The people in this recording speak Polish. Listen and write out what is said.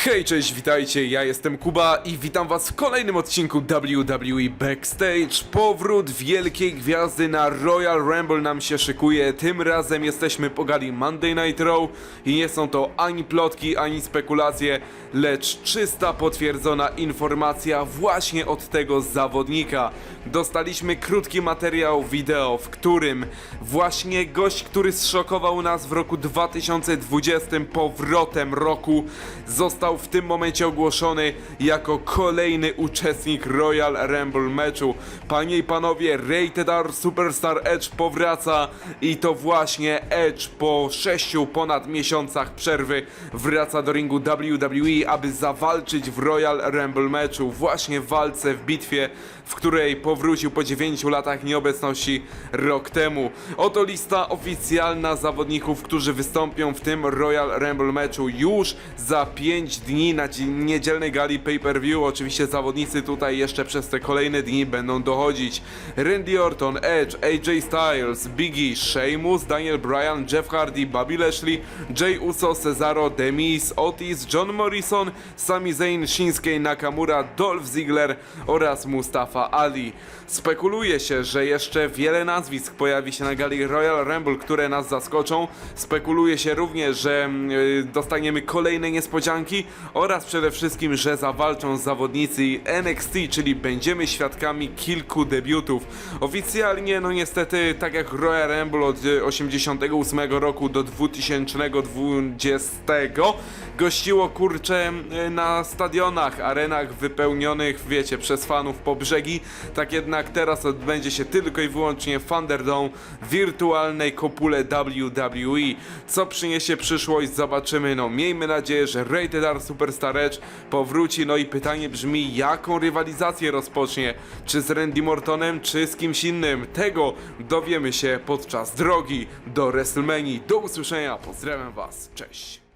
Hej, cześć, witajcie, ja jestem Kuba i witam was w kolejnym odcinku WWE Backstage. Powrót wielkiej gwiazdy na Royal Rumble nam się szykuje. Tym razem jesteśmy po gali Monday Night Raw i nie są to ani plotki, ani spekulacje, lecz czysta potwierdzona informacja właśnie od tego zawodnika. Dostaliśmy krótki materiał wideo, w którym właśnie gość, który zszokował nas w roku 2020 powrotem roku, został w tym momencie ogłoszony jako kolejny uczestnik Royal Rumble meczu. Panie i panowie, Rated R Superstar Edge powraca i to właśnie Edge po 6 ponad miesiącach przerwy wraca do ringu WWE, aby zawalczyć w Royal Rumble meczu, właśnie w walce, w bitwie, w której powrócił po 9 latach nieobecności rok temu. Oto lista oficjalna zawodników, którzy wystąpią w tym Royal Rumble meczu już za 5 dni na dzi- niedzielnej gali pay-per-view. Oczywiście zawodnicy tutaj jeszcze przez te kolejne dni będą dochodzić. Randy Orton, Edge, AJ Styles, Biggie, Sheamus, Daniel Bryan, Jeff Hardy, Bobby Lashley, Jay Uso, Cesaro, Demis, Otis, John Morrison, Sami Zayn, Shinsuke Nakamura, Dolph Ziggler oraz Mustafa Ali. Spekuluje się, że jeszcze wiele nazwisk pojawi się na gali Royal Rumble, które nas zaskoczą. Spekuluje się również, że mm, y, dostaniemy kolejne niespodzianki oraz przede wszystkim, że zawalczą zawodnicy NXT, czyli będziemy świadkami kilku debiutów. Oficjalnie, no niestety, tak jak Royal Rumble od y, 88 roku do 2020 gościło kurcze na stadionach, arenach wypełnionych, wiecie, przez fanów po brzegi. Tak jednak teraz odbędzie się tylko i wyłącznie w Thunderdome, wirtualnej kopule WWE. Co przyniesie przyszłość, zobaczymy. No, miejmy nadzieję, że Rated R Superstar Edge powróci. No i pytanie brzmi, jaką rywalizację rozpocznie? Czy z Randy Mortonem, czy z kimś innym? Tego dowiemy się podczas drogi do WrestleMania. Do usłyszenia, pozdrawiam Was, cześć.